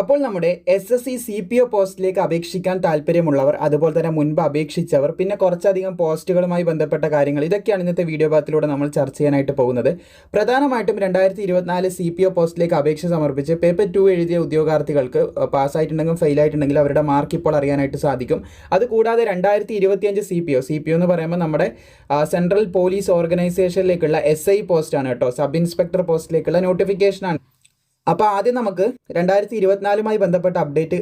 അപ്പോൾ നമ്മുടെ S S C C P O പോസ്റ്റിലേക്ക് അപേക്ഷിക്കാൻ താല്പര്യമുള്ളവർ അതുപോലെ തന്നെ മുൻപ് അപേക്ഷിച്ചവർ പിന്നെ കുറച്ചധികം പോസ്റ്റുകളുമായി ബന്ധപ്പെട്ട കാര്യങ്ങൾ ഇതൊക്കെയാണ് ഇന്നത്തെ വീഡിയോ ഭാഗത്തിലൂടെ നമ്മൾ ചർച്ച ചെയ്യാനായിട്ട് പോകുന്നത്. പ്രധാനമായിട്ടും രണ്ടായിരത്തി ഇരുപത്തിനാല് സി പി ഒ പോസ്റ്റിലേക്ക് അപേക്ഷ സമർപ്പിച്ച് പേപ്പർ ടു എഴുതിയ ഉദ്യോഗാർത്ഥികൾക്ക് പാസ്സായിട്ടുണ്ടെങ്കിലും ഫെയിൽ ആയിട്ടുണ്ടെങ്കിൽ അവരുടെ മാർക്ക് ഇപ്പോൾ അറിയാനായിട്ട് സാധിക്കും. അതുകൂടാതെ രണ്ടായിരത്തി ഇരുപത്തിയഞ്ച് C P O C P O എന്ന് പറയുമ്പോൾ നമ്മുടെ സെൻട്രൽ പോലീസ് ഓർഗനൈസേഷനിലേക്കുള്ള എസ് ഐ പോസ്റ്റാണ് കേട്ടോ സബ് ഇൻസ്പെക്ടർ പോസ്റ്റിലേക്കുള്ള നോട്ടിഫിക്കേഷനാണ്. അപ്പോൾ ആദ്യം നമുക്ക് രണ്ടായിരത്തി ഇരുപത്തിനാലുമായി ബന്ധപ്പെട്ട അപ്ഡേറ്റ്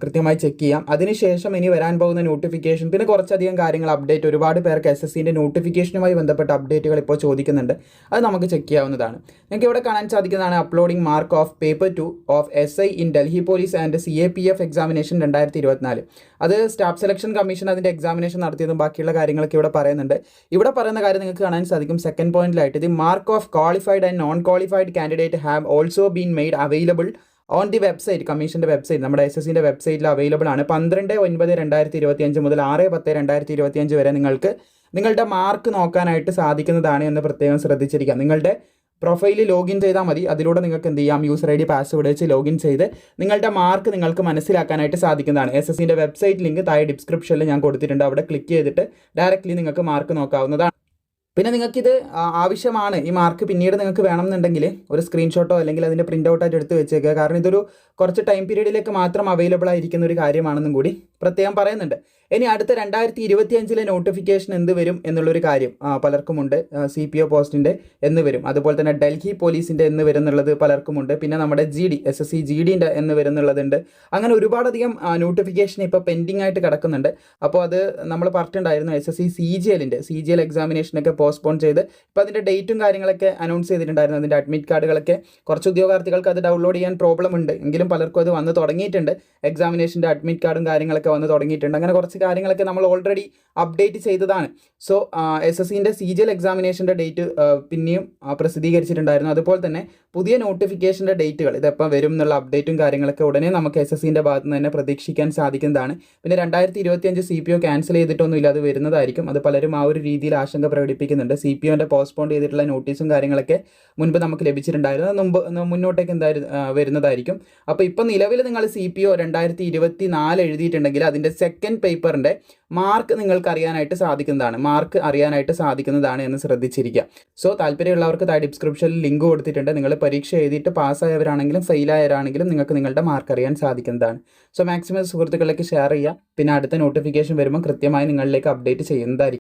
കൃത്യമായി ചെക്ക് ചെയ്യാം. അതിനുശേഷം ഇനി വരാൻ പോകുന്ന നോട്ടിഫിക്കേഷൻ പിന്നെ കുറച്ചധികം കാര്യങ്ങൾ അപ്ഡേറ്റ് ഒരുപാട് പേർക്ക് എസ് എസ് സിന്റെ നോട്ടിഫിക്കേഷനുമായി ബന്ധപ്പെട്ട അപ്ഡേറ്റുകൾ ഇപ്പോൾ ചോദിക്കുന്നുണ്ട്. അത് നമുക്ക് ചെക്ക് ചെയ്യാവുന്നതാണ്. നിങ്ങൾക്ക് ഇവിടെ കാണാൻ സാധിക്കുന്നതാണ് uploading mark of paper two of S I in Delhi police and C A P F examination രണ്ടായിരത്തി ഇരുപത്തിനാല് അത് സ്റ്റാഫ് സെലക്ഷൻ കമ്മീഷൻ അതിന്റെ എക്സാമിനേഷൻ നടത്തിയതും ബാക്കിയുള്ള കാര്യങ്ങളൊക്കെ ഇവിടെ പറയുന്നുണ്ട്. ഇവിടെ പറയുന്ന കാര്യം നിങ്ങൾക്ക് കാണാൻ സാധിക്കും second പോയിന്റിലായിട്ട് the mark of qualified and non qualified candidate have also been made available on the website കമ്മീഷന്റെ വെബ്സൈറ്റ് നമ്മുടെ എസ് എസ് സിന്റെ വെബ്സൈറ്റിൽ അവൈലബിൾ ആണ്. പന്ത്രണ്ട് ഒൻപത് രണ്ടായിരത്തി ഇരുപത്തി അഞ്ച് മുതൽ ആറ് പത്ത് രണ്ടായിരത്തി ഇരുപത്തി അഞ്ച് വരെ നിങ്ങൾക്ക് നിങ്ങളുടെ മാർക്ക് നോക്കാനായിട്ട് സാധിക്കുന്നതാണ് എന്ന് പ്രത്യേകം ശ്രദ്ധിച്ചിരിക്കുക. നിങ്ങളുടെ പ്രൊഫൈലിൽ ലോഗിൻ ചെയ്താൽ മതി. അതിലൂടെ നിങ്ങൾക്ക് എന്ത് ചെയ്യാം? യൂസർ ഐ ഡി പാസ്വേഡ് വെച്ച് ലോഗിൻ ചെയ്ത് നിങ്ങളുടെ മാർക്ക് നിങ്ങൾക്ക് മനസ്സിലാക്കാനായിട്ട് സാധിക്കുന്നതാണ്. എസ് എസ് സിന്റെ വെബ്സൈറ്റ് ലിങ്ക് താഴെ ഡിസ്ക്രിപ്ഷനിൽ ഞാൻ കൊടുത്തിട്ടുണ്ട്. അവിടെ ക്ലിക്ക് ചെയ്തിട്ട് ഡയറക്റ്റ്ലി നിങ്ങൾക്ക് മാർക്ക് നോക്കാവുന്നതാണ്. പിന്നെ നിങ്ങൾക്കിത് ആവശ്യമാണ്. ഈ മാർക്ക് പിന്നീട് നിങ്ങൾക്ക് വേണമെന്നുണ്ടെങ്കിൽ ഒരു സ്ക്രീൻഷോട്ടോ അല്ലെങ്കിൽ അതിന്റെ പ്രിന്റ് ഔട്ടായിട്ട് എടുത്ത് വെച്ചേക്കുക. കാരണം ഇതൊരു കുറച്ച് ടൈം പീരീഡിലേക്ക് മാത്രം അവൈലബിൾ ആയിരിക്കുന്ന ഒരു കാര്യമാണെന്നും കൂടി പ്രത്യേകം പറയുന്നുണ്ട്. ഇനി അടുത്ത രണ്ടായിരത്തി ഇരുപത്തി അഞ്ചിലെ നോട്ടിഫിക്കേഷൻ എന്ത് വരും എന്നുള്ളൊരു കാര്യം പലർക്കുമുണ്ട്. സി പി ഒ പോസ്റ്റിന്റെ എന്ന് വരും. അതുപോലെ തന്നെ ഡൽഹി പോലീസിന്റെ എന്ന് വരും എന്നുള്ളത് പലർക്കുമുണ്ട്. പിന്നെ നമ്മുടെ G D S S C G ഡിന്റെ എന്ന് വരും എന്നുള്ളതുണ്ട് അങ്ങനെ ഒരുപാടധികം നോട്ടിഫിക്കേഷൻ ഇപ്പോൾ പെൻഡിങ് ആയിട്ട് കിടക്കുന്നുണ്ട്. അപ്പോൾ അത് നമ്മൾ പറഞ്ഞിട്ടുണ്ടായിരുന്നു S S C C G എല്ലിന്റെ സി ജി എൽ എക്സാമിനേഷനൊക്കെ പോസ്റ്റ്പോൺ ചെയ്ത് ഇപ്പോൾ അതിന്റെ ഡേറ്റും കാര്യങ്ങളൊക്കെ അനൗൺസ് ചെയ്തിട്ടുണ്ടായിരുന്നു. അതിന്റെ അഡ്മിറ്റ് കാർഡുകളൊക്കെ കുറച്ച് ഉദ്യോഗാർത്ഥികൾക്ക് അത് ഡൗൺലോഡ് ചെയ്യാൻ പ്രോബ്ലം ഉണ്ട്. എങ്കിലും പലർക്കും അത് വന്ന് തുടങ്ങിയിട്ടുണ്ട്. എക്സാമിനേഷന്റെ അഡ്മിറ്റ് കാർഡും കാര്യങ്ങളൊക്കെ വന്ന് തുടങ്ങിയിട്ടുണ്ട്. അങ്ങനെ കുറച്ച് കാര്യങ്ങളൊക്കെ നമ്മൾ ഓൾറെഡി അപ്ഡേറ്റ് ചെയ്തതാണ്. സോ എസ് എസ് സിന്റെ സി ജി എൽ എക്സാമിനേഷന്റെ ഡേറ്റ് പിന്നെയും പ്രസിദ്ധീകരിച്ചിട്ടുണ്ടായിരുന്നു. അതുപോലെ തന്നെ പുതിയ നോട്ടിഫിക്കേഷന്റെ ഡേറ്റുകൾ ഇതെപ്പം വരും എന്നുള്ള അപ്ഡേറ്റും കാര്യങ്ങളൊക്കെ ഉടനെ നമുക്ക് എസ് എസ് സിന്റെ ഭാഗത്ത് നിന്ന് തന്നെ പ്രതീക്ഷിക്കാൻ സാധിക്കുന്നതാണ്. പിന്നെ രണ്ടായിരത്തി ഇരുപത്തിയഞ്ച് സി പി ഒ ക്യാൻസൽ ചെയ്തിട്ടൊന്നുമില്ല അത് വരുന്നതായിരിക്കും. അത് പലരും ആ ഒരു രീതിയിൽ ആശങ്ക പ്രകടിപ്പിക്കുന്നുണ്ട്. സി പി ഒന്റെ പോസ്റ്റ്പോൺ ചെയ്തിട്ടുള്ള നോട്ടീസും കാര്യങ്ങളൊക്കെ മുൻപ് നമുക്ക് ലഭിച്ചിട്ടുണ്ടായിരുന്നു. മുമ്പ് മുന്നോട്ടേക്ക് എന്തായാലും വരുന്നതായിരിക്കും. അപ്പോൾ ഇപ്പോൾ നിലവിൽ നിങ്ങൾ സി പി ഒ രണ്ടായിരത്തി ഇരുപത്തി നാല് എഴുതിയിട്ടുണ്ടെങ്കിൽ അതിന്റെ സെക്കൻഡ് പേപ്പറിന്റെ മാർക്ക് നിങ്ങൾക്ക് അറിയാനായിട്ട് സാധിക്കുന്നതാണ്. മാർക്ക് അറിയാനായിട്ട് സാധിക്കുന്നതാണ് എന്ന് ശ്രദ്ധിച്ചിരിക്കുക. സോ താല്പര്യമുള്ളവർക്ക് താഴെ ഡിസ്ക്രിപ്ഷനിൽ ലിങ്ക് കൊടുത്തിട്ടുണ്ട്. നിങ്ങൾ പരീക്ഷ എഴുതിയിട്ട് പാസ്സായവരാണെങ്കിലും ഫെയിലായവരാണെങ്കിലും നിങ്ങൾക്ക് നിങ്ങളുടെ മാർക്ക് അറിയാൻ സാധിക്കുന്നതാണ്. സോ മാക്സിമം സുഹൃത്തുക്കളിലേക്ക് ഷെയർ ചെയ്യുക. പിന്നെ അടുത്ത നോട്ടിഫിക്കേഷൻ വരുമ്പോൾ കൃത്യമായി നിങ്ങളിലേക്ക് അപ്ഡേറ്റ് ചെയ്യുന്നതായിരിക്കും.